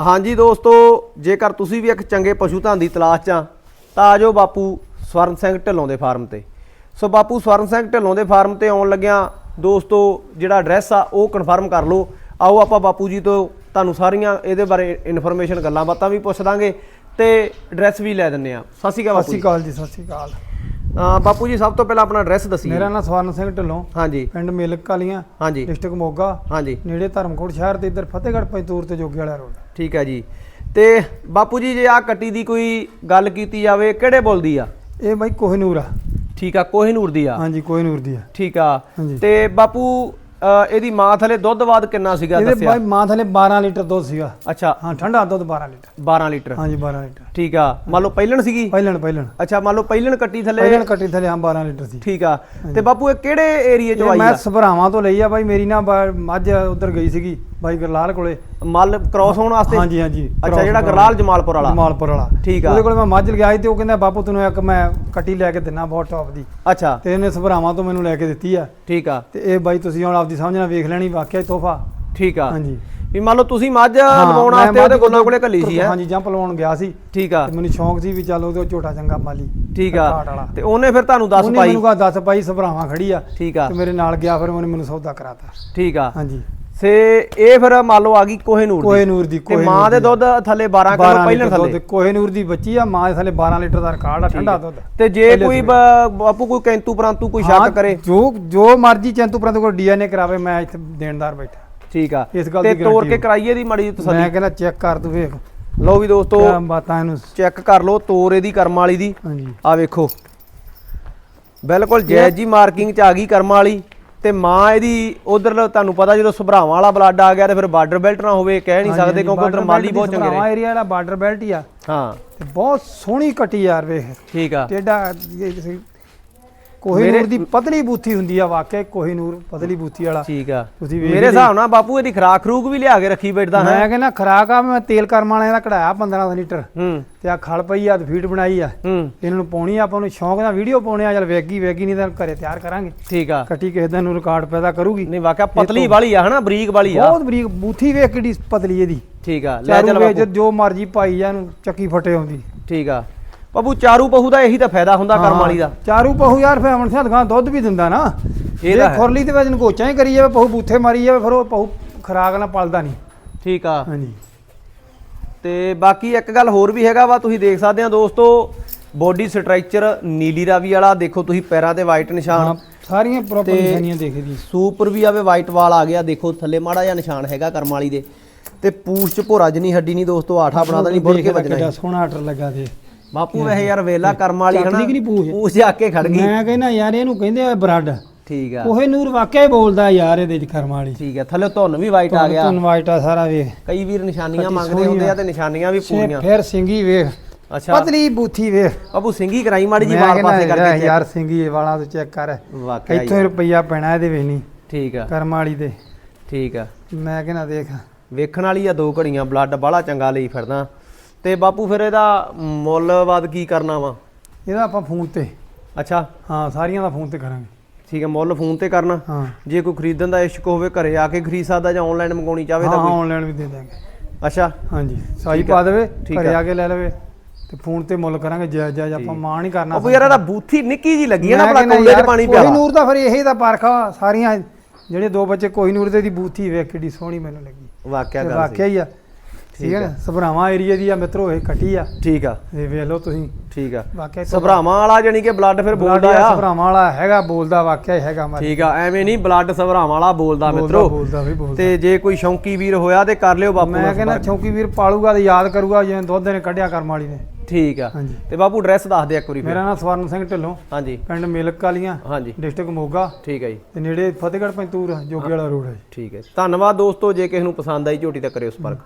ਹਾਂਜੀ ਦੋਸਤੋ, ਜੇਕਰ ਤੁਸੀਂ ਵੀ ਇੱਕ ਚੰਗੇ ਪਸ਼ੂ ਧਨ ਦੀ ਤਲਾਸ਼ 'ਚ ਆ, ਤਾਂ ਆਜੋ ਬਾਪੂ ਸਵਰਨ ਸਿੰਘ ਢਿੱਲੋਂ ਦੇ ਫਾਰਮ ਤੇ। ਸੋ ਬਾਪੂ ਸਵਰਨ ਸਿੰਘ ਢਿੱਲੋਂ ਦੇ ਫਾਰਮ ਤੇ ਆਉਣ ਲੱਗਿਆਂ, ਦੋਸਤੋ, ਜਿਹੜਾ ਐਡਰੈਸ ਆ, ਉਹ ਕਨਫਰਮ ਕਰ ਲਓ। ਆਓ ਆਪਾਂ ਬਾਪੂ ਜੀ ਤੋਂ ਤੁਹਾਨੂੰ ਸਾਰੀਆਂ ਇਹਦੇ ਬਾਰੇ ਇਨਫੋਰਮੇਸ਼ਨ ਗੱਲਾਂ ਬਾਤਾਂ ਵੀ ਪੁੱਛ ਦਾਂਗੇ ਤੇ ਐਡਰੈਸ ਵੀ ਲੈ ਦਿੰਨੇ ਆ ਸਤਿ ਸ਼੍ਰੀ ਅਕਾਲ ਸਤਿ ਸ਼੍ਰੀ ਅਕਾਲ ਜੀ, ਸਤਿ ਸ਼੍ਰੀ ਅਕਾਲ। ਅਹ ਬਾਪੂ ਜੀ ਸਭ ਤੋਂ ਪਹਿਲਾਂ ਆਪਣਾ ਐਡਰੈਸ ਦੱਸੀਏ ਮੇਰਾ ਨਾਮ ਸਵਰਨ ਸਿੰਘ ਢਿੱਲੋਂ ਹਾਂਜੀ। ਪਿੰਡ ਮਿਲਕ ਕਾਲੀਆਂ ਹਾਂਜੀ। ਡਿਸਟ੍ਰਿਕਟ ਮੋਗਾ ਹਾਂਜੀ। ਨੇੜੇ ਧਰਮਕੋਟ ਸ਼ਹਿਰ ਤੇ ਇੱਧਰ ਫਤਿਹਗੜ੍ਹ ਪੈਂਤੂਰ ਤੇ ਜੋਗੀ ਵਾਲਾ ਰੋਡ। ਠੀਕ ਹੈ ਜੀ। ਤੇ ਬਾਪੂ ਜੀ ਜੇ ਆ ਕੱਟੀ ਦੀ ਕੋਈ ਗੱਲ ਕੀਤੀ ਜਾਵੇ ਕਿਹੜੇ ਬੁੱਲ ਦੀ ਆ? ਇਹ ਬਾਈ ਕੋਹਿਨੂਰ ਆ। ਠੀਕ ਆ ਕੋਹਿਨੂਰ ਦੀ ਆ? ਹਾਂਜੀ ਕੋਹਿਨੂਰ ਦੀ ਆ। ਠੀਕ ਆ। ਹਾਂਜੀ। ਤੇ ਬਾਪੂ ਇਹਦੀ ਮਾਂ ਥਲੇ ਦੁੱਧ ਬਾਦ ਕਿੰਨਾ ਸੀਗਾ ਇਹਦੇ ਦੱਸਿਆ? ਬਾਈ ਮਾਂ ਥਲੇ 12 ਲੀਟਰ ਦੁੱਧ ਸੀਗਾ। ਅੱਛਾ। ਹਾਂ ਠੰਡਾ ਦੁੱਧ 12 ਲੀਟਰ। 12 ਲੀਟਰ। ਹਾਂਜੀ 12 ਲੀਟਰ। ਠੀਕ ਆ। ਮੰਨ ਲਓ ਪਹਿਲਣ ਸੀਗੀ? ਪਹਿਲਣ ਪਹਿਲਣ। ਅੱਛਾ ਮੰਨ ਲਓ ਪਹਿਲਣ ਕੱਟੀ ਥਲੇ। ਪਹਿਲਣ ਕੱਟੀ ਥਲੇ ਹਾਂ 12 ਲੀਟਰ ਸੀ। ਠੀਕ ਆ। ਤੇ ਬਾਪੂ ਇਹ ਕਿਹੜੇ ਏਰੀਏ ਚੋਂ ਆਈ ਮੈਂ ਸਭਰਾਵਾਂ ਤੋਂ ਲਈ ਆ ਬਾਈ ਮੇਰੀ ਨਾ ਮੱਝ ਉਧਰ ਗਈ ਸੀਗੀ ਬਾਈ ਗਰਲਾਲ ਕੋਲੇ। ਮੱਲ ਕ੍ਰਾਸ ਹੋਣ ਵਾਸਤੇ? ਹਾਂਜੀ ਹਾਂਜੀ। ਅੱਛਾ ਜਿਹੜਾ ਗਰਲਾਲ ਜਮਾਲਪੁਰ ਵਾਲਾ। ਜਮਾਲਪੁਰ ਵਾਲਾ। ਠੀਕ ਆ। ਉਹਦੇ ਕੋਲੇ ਮੈਂ ਮੱਝ ਲਗਾਈ ਤੇ ਉਹ ਕਹਿੰਦਾ ਬਾਪੂ ਤੈਨੂੰ ਇੱਕ ਮੈਂ ਕੱਟੀ ਲੈ ਕੇ ਦਿੰਨਾ ਬਹੁਤ ਟੌਪ ਦੀ। ਅੱਛਾ। ਤੇ ਇਹਨੇ ਸਭਰਾਵਾਂ ਤੋਂ ਮੈਨੂੰ ਲੈ ਕੇ ਦਿੱਤੀ ਆ। ਠੀਕ ਆ। ਤੇ ਇਹ ਬਾਈ ਤੁਸੀਂ ਹੁਣ ਆਪਦੀ ਸਮਝ ਨਾਲ ਵੇਖ ਲੈਣੀ ਵਾਕਿਆ ਤੋਹਫਾ। ਠੀਕ ਆ। ਹਾਂਜੀ। ਵੀ ਮੰਨ ਲਓ ਤੁਸੀਂ ਮੱਝ ਲਵਾਉਣ ਵਾਸਤੇ ਉਹਦੇ ਕੋਲੋਂ ਕੋਲੇ ਘੱਲੀ ਸੀ ਹੈ? ਹਾਂਜੀ ਜੰਪ ਲਵਾਉਣ ਗਿਆ ਸੀ। ਠੀਕ ਆ। ਤੇ ਮੈਨੂੰ ਸ਼ੌਂਕ ਸੀ ਵੀ ਚੱਲ ਉਹਦੇ ਝੋਟਾ ਚੰਗਾ ਮਾਲੀ ਠੀਕ ਆ। ਤੇ ਉਹਨੇ ਫਿਰ ਤੁਹਾਨੂੰ ਦੱਸ ਉਹਨੇ ਪਾਈ? ਮੈਨੂੰ ਕਹਾ ਦੱਸ ਪਾਈ ਸਭਰਾਵਾਂ ਖੜੀ ਆ। ਠੀਕ ਆ। ਤੇ ਮੇਰੇ ਨਾਲ ਗਿਆ ਫਿਰ ਉਹਨੇ ਮੈਨੂੰ ਸੌਦਾ ਕਰਾਤਾ। ਠੀਕ ਆ। ਹਾਂਜੀ। ਸੇ ਇਹ ਫਿਰ ਮੰਨ ਲਓ ਆ ਗਈ ਕੋਹੇਨੂਰ ਦੀ। ਕੋਹਿਨੂਰ ਦੀ ਤੇ ਮਾਂ ਦੇ ਦੁੱਧ ਥੱਲੇ 12 ਕਿਲੋ 12 ਪਹਿਲਾਂ ਥੱਲੇ। ਕੋਹਿਨੂਰ ਦੀ ਬੱਚੀ ਆ ਮਾਂ ਦੇ ਥੱਲੇ 12 ਲੀਟਰ ਦਾ ਰਿਕਾਰਡ ਆ ਠੰਡਾ ਦੁੱਧ। ਤੇ ਜੇ ਕੋਈ ਬਾਪੂ ਕੋਈ ਕੈਂਤੂ ਪਰੰਤੂ ਕੋਈ ਸ਼ੱਕ ਕਰੇ। ਜੋ ਜੋ ਮਰਜ਼ੀ ਚੰਤੂ ਪ੍ਰੰਤੂ ਕੋਲ ਡੀਐਨਏ ਕਰਾਵੇ ਮੈਂ ਇੱਥੇ ਦੇਣਦਾਰ ਬੈਠਾ। ਠੀਕ ਆ। ਤੇ ਤੋੜ ਕੇ। ਕਰਾਈਏ ਦੀ ਮੜੀ ਮੈਂ ਤਸੱਲੀ। ਕਹਿੰਦਾ ਚੈੱਕ ਕਰ ਤੂੰ ਵੇਖ। ਲਓ ਵੀ ਦੋਸਤੋ ਬਾਤਾਂ ਇਹਨੂੰ ਚੈੱਕ ਕਰ ਲਓ ਤੋਰ ਇਹਦੀ ਕਰਮ ਵਾਲੀ ਦੀ। ਹਾਂਜੀ। ਆ ਵੇਖੋ। ਬਿਲਕੁਲ ਜੈਜ ਜੀ ਮਾਰਕਿੰਗ ਚ ਆ ਗਈ ਕਰਮ ਵਾਲੀ। ਤੇ ਮਾਂ ਇਹਦੀ ਉਧਰ ਤੁਹਾਨੂੰ ਪਤਾ ਜਦੋਂ ਸੁਭਰਾਵਾਂ ਵਾਲਾ ਬਲੱਡ ਆ ਗਿਆ ਤੇ ਫਿਰ ਬਾਰਡਰ ਬੈਲਟ ਨਾ ਹੋਵੇ ਕਹਿ ਨਹੀਂ ਸਕਦੇ ਕਿਉਂਕਿ ਉਧਰ ਮਾਲੀ ਬਹੁਤ ਚੰਗੇ ਨੇ। ਏਰੀਆ ਵਾਲਾ ਬਾਰਡਰ ਬੈਲਟ ਹੀ ਆ। ਹਾਂ। ਤੇ ਬਹੁਤ ਸੋਹਣੀ ਕੱਟੀ ਯਾਰ ਵੇਖ। ਠੀਕ ਆ। ਟੇਡਾ ਕੋਹੀਨੂਰ ਦੀ ਪਤਲੀ ਬੂਥੀ ਹੁੰਦੀ ਆ ਵਾਕਿਆ ਕੋਹੀਨੂਰ ਪਤਲੀ ਬੂਥੀ ਵਾਲਾ। ਠੀਕ ਆ। ਤੁਸੀਂ ਮੇਰੇ ਹਿਸਾਬ ਨਾਲ ਬਾਪੂ ਇਹਦੀ ਖਰਾਕ ਖਰੂਕ ਵੀ ਲਿਆ ਕੇ ਰੱਖੀ ਬੈਠਦਾ ਹੈ। ਮੈਂ ਕਹਿੰਦਾ ਖਰਾਕ ਆ ਮੈਂ ਤੇਲ ਕਰਮ ਵਾਲਿਆਂ ਦਾ ਕਢਾਇਆ 15 ਲੀਟਰ। ਹੂੰ। ਤੇ ਆ ਖਲ ਪਈ ਆ ਤੇ ਫੀਡ ਬਣਾਈ ਆ। ਹੂੰ। ਇਹਨਾਂ ਨੂੰ ਪਾਉਣੀ ਆ ਆਪਾਂ ਨੂੰ ਸ਼ੌਂਕ ਨਾਲ ਵੀਡੀਓ ਪਾਉਣੇ ਆ ਚਲ ਵੇਗੀ ਵੇਗੀ ਨਹੀਂ ਤਾਂ ਘਰੇ ਤਿਆਰ ਕਰਾਂਗੇ। ਠੀਕ ਆ। ਕੱਟੀ ਕਿਸੇ ਦਿਨ ਨੂੰ ਰਿਕਾਰਡ ਪੈਦਾ ਕਰੂਗੀ। ਨਹੀਂ ਵਾਕਿਆ ਪਤਲੀ ਵਾਲੀ ਆ ਹਨਾ ਬਰੀਕ ਵਾਲੀ ਆ। ਬਹੁਤ ਬਰੀਕ ਬੂਥੀ ਵੇਖ ਕਿੱਡੀ ਪਤਲੀ ਇਹਦੀ। ਠੀਕ ਆ ਲੈ ਚੱਲ ਜੋ ਮਰਜ਼ੀ ਪਾਈ ਜਾ ਇਹਨੂੰ ਚੱਕੀ ਫਟੇ ਆਉਂਦੀ। ਠੀਕ ਆ। ਬਾਪੂ ਚਾਰੂ ਪਹੂ ਦਾ ਇਹੀ ਤਾਂ ਫਾਇਦਾ ਹੁੰਦਾ ਕਰਮ ਵਾਲੀ ਦਾ। ਚਾਰੂ ਪਹੂ ਯਾਰ ਫੇ ਅਮਨ ਸਿੰਘ ਦੁਕਾਨ ਦੁੱਧ ਵੀ ਦਿੰਦਾ ਨਾ। ਇਹ ਤਾਂ। ਖੁਰਲੀ ਤੇ ਵਿੱਚ ਨਗੋਚਾਂ ਹੀ ਕਰੀ ਜਾਵੇ ਪਹੂ ਬੂਥੇ ਮਾਰੀ ਜਾਵੇ ਫਿਰ ਉਹ ਪਹੂ ਖਰਾਕ ਨਾਲ ਪਲਦਾ ਨਹੀਂ। ਠੀਕ ਆ। ਹਾਂਜੀ। ਤੇ ਬਾਕੀ ਇੱਕ ਗੱਲ ਹੋਰ ਵੀ ਹੈਗਾ ਵਾ ਤੁਸੀਂ ਦੇਖ ਸਕਦੇ ਆ ਦੋਸਤੋ ਬੋਡੀ ਸਟਰਕਚਰ ਨੀਲੀ ਰਾਵੀ ਵਾਲਾ ਦੇਖੋ ਤੁਸੀਂ ਪੈਰਾਂ ਤੇ ਵਾਈਟ ਨਿਸ਼ਾਨ। ਸਾਰੀਆਂ ਪ੍ਰੋਪਰ ਨਿਸ਼ਾਨੀਆਂ ਦੇਖਦੀ ਸੂਪਰ ਵੀ ਆਵੇ ਵਾਈਟ ਵਾਲ ਆ ਗਿਆ ਦੇਖੋ ਥੱਲੇ ਮਾੜਾ ਜਿਹਾ ਨਿਸ਼ਾਨ ਹੈਗਾ ਕਰਮ ਵਾਲੀ ਦੇ। ਤੇ ਪੂਛ ਚ ਭੋਰਾ ਜਨੀ ਹੱਡੀ ਨਹੀਂ ਦੋਸਤੋ ਆਠਾ ਬਣਾਦਾ ਨਹੀਂ ਬੁੜ ਕੇ ਵੱਜਣਾ। ਸੋਹਣਾ ਆਰਡਰ ਲੱਗਾ ਤੇ। ਬਾਪੂ ਵੈਸੇ ਯਾਰ ਵੇਲਾ ਕਰਮ ਵਾਲੀ ਹਨਾ ਚੱਕਦੀ ਕਿ ਨਹੀਂ ਪੂਛ? ਪੂਛ ਜਾ ਕੇ ਖੜ ਗਈ। ਮੈਂ ਕਹਿੰਦਾ ਯਾਰ ਇਹਨੂੰ ਕਹਿੰਦੇ ਆ ਬਰੱਡ। ਠੀਕ ਆ। ਕੋਹੇ ਨੂਰ ਵਾਕਿਆ ਹੀ ਬੋਲਦਾ ਯਾਰ ਇਹਦੇ ਚ ਕਰਮ ਵਾਲੀ। ਠੀਕ ਆ ਥੱਲੇ ਧੁੰਨ ਵੀ ਵਾਈਟ ਆ ਗਿਆ। ਤੁਹਾਨੂੰ ਵਾਈਟ ਆ ਸਾਰਾ ਵੇਖ। ਕਈ ਵੀਰ ਨਿਸ਼ਾਨੀਆਂ ਮੰਗਦੇ ਹੁੰਦੇ ਆ। ਤੇ ਨਿਸ਼ਾਨੀਆਂ ਵੀ ਪੂਰੀਆਂ ਫਿਰ ਸਿੰਗੀ ਵੇਖ। ਅੱਛਾ। ਪਤਲੀ ਬੂਥੀ ਵੇਖ। ਬਾਪੂ ਸਿੰਘੀ ਕਰਾਈ ਮਾੜੀ ਜੀ ਮੈਂ ਪਾਸੇ ਕਹਿੰਦਾ ਕਰਕੇ। ਯਾਰ ਸਿੰਗੀ ਵਾਲਾਂ ਤੋਂ ਚੈੱਕ ਕਰ। ਵਾਕਿਆ ਇੱਥੋਂ ਹੀ ਰੁਪਈਆ ਪੈਣਾ ਇਹਦੇ ਵੇਖ ਨਹੀਂ। ਠੀਕ ਆ। ਕਰਮ ਵਾਲੀ ਤੇ। ਠੀਕ ਆ। ਮੈਂ ਕਹਿੰਦਾ ਦੇਖ। ਵੇਖਣ ਵਾਲੀ ਆ ਦੋ ਘੜੀਆਂ ਬਲੱਡ ਬਾਹਲਾ ਚੰਗਾ ਲਈ ਫਿਰਦਾ। ਤੇ ਬਾਪੂ ਫਿਰ ਇਹਦਾ ਮੁੱਲਵਾਦ ਕੀ ਕਰਨਾ ਵਾ? ਇਹਦਾ ਆਪਾਂ ਫੋਨ ਤੇ। ਅੱਛਾ। ਹਾਂ ਸਾਰੀਆਂ ਦਾ ਫੋਨ ਤੇ ਕਰਾਂਗੇ। ਠੀਕ ਹੈ ਮੁੱਲ ਫੋਨ ਤੇ ਕਰਨਾ। ਹਾਂ। ਜੇ ਕੋਈ ਖਰੀਦਣ ਦਾ ਇਸ਼ਕ ਹੋਵੇ ਘਰੇ ਆ ਕੇ ਖਰੀਦ ਸਕਦਾ ਜਾਂ ਆਨਲਾਈਨ ਮੰਗਾਉਣੀ ਚਾਹਵੇ ਹਾਂ ਤਾਂ ਕੋਈ? ਆਨਲਾਈਨ ਵੀ ਦੇ ਦਾਂਗੇ ਅੱਛਾ। ਹਾਂਜੀ। ਸਾਈ ਪਾ ਦੇਵੇ ਘਰੇ ਆ। ਕੇ ਲੈ ਲਵੇ ਤੇ ਫੋਨ ਤੇ ਮੁੱਲ ਕਰਾਂਗੇ ਜਾਇਜ਼ ਜਾਇਜ਼ ਆਪਾਂ ਮਾਂ ਨਹੀਂ ਕਰਨਾ ਬਾਪੂ ਯਾਰ ਇਹਦਾ ਬੂਥੀ ਨਿੱਕੀ ਜੀ ਲੱਗੀ ਹੈ ਨਾ ਆਪਣਾ ਕੋਲੇ 'ਚ ਪਾਣੀ ਪਿਆ ਕੋਹੀਨੂਰ ਦਾ ਫਿਰ ਇਹੀ ਦਾ ਪਰਖਾ ਸਾਰੀਆਂ ਜਿਹੜੇ ਦੋ ਬੱਚੇ ਕੋਹੀਨੂਰ ਦੇ ਦੀ ਬੂਥੀ ਵੇਖ ਕਿੱਡੀ ਸੋਹਣੀ ਮੈਨੂੰ ਲੱਗੀ। ਵਾਕਿਆ ਗੱਲ ਵਾਕਿਆ ਹੀ ਆ। ਠੀਕ ਹੈ ਨਾ? ਸਭਰਾਵਾਂ ਏਰੀਆ ਦੀ ਆ ਮਿੱਤਰੋ ਇਹ ਕੱਟੀ ਆ। ਠੀਕ ਆ। ਇਹ ਵੇਖ ਲਓ ਤੁਸੀਂ। ਠੀਕ ਆ। ਵਾਕਿਆ ਸਭਰਾਵਾਂ ਵਾਲਾ ਜਾਨੀ ਕਿ ਬਲੱਡ ਫਿਰ ਬੋਲਦਾ ਆ? ਸਭਰਾਵਾਂ ਵਾਲਾ ਹੈਗਾ ਬੋਲਦਾ ਵਾਕਿਆ ਹੈਗਾ ਮਾਰੀ ਠੀਕ ਆ ਐਵੇਂ ਨਹੀਂ ਬਲੱਡ ਸਭਰਾਵਾਂ ਵਾਲਾ ਬੋਲਦਾ ਮਿੱਤਰੋ। ਬੋਲਦਾ ਵੀ ਬੋਲਦਾ। ਤੇ ਜੇ ਕੋਈ ਸ਼ੌਂਕੀ ਵੀਰ ਹੋਇਆ ਤੇ ਕਰ ਲਿਓ ਬਾਪੂ ਮੈਂ ਕਹਿੰਦਾ। ਚੌਂਕੀ ਵੀਰ ਪਾਲੂਗਾ ਤੇ ਯਾਦ ਕਰੂਗਾ ਜਿਵੇਂ ਦੁੱਧ ਨੇ ਕੱਢਿਆ ਕਰਮ ਵਾਲੀ ਨੇ। ਠੀਕ ਆ। ਤੇ ਬਾਪੂ ਐਡਰੈਸ ਦੱਸ ਦੇ ਇੱਕ ਵਾਰੀ ਮੇਰਾ ਨਾਮ ਸਵਰਨ ਸਿੰਘ ਢਿੱਲੋਂ। ਹਾਂਜੀ। ਪਿੰਡ ਮਿਲਕ ਕਾਲੀਆਂ ਹਾਂਜੀ। ਡਿਸਟ੍ਰਿਕਟ ਮੋਗਾ। ਠੀਕ ਹੈ ਜੀ। ਤੇ ਨੇੜੇ ਫਤਿਹਗੜ੍ਹ ਪੈਂਤੂਰ ਜੋਗੀ ਵਾਲਾ ਰੋਡ ਹੈ। ਠੀਕ ਹੈ ਧੰਨਵਾਦ ਦੋਸਤੋ ਜੇ ਕਿਸੇ ਨੂੰ ਪਸੰਦ ਆਈ ਝੋਟੀ ਤਾਂ ਕਰਿਓ ਸੰਪਰਕ।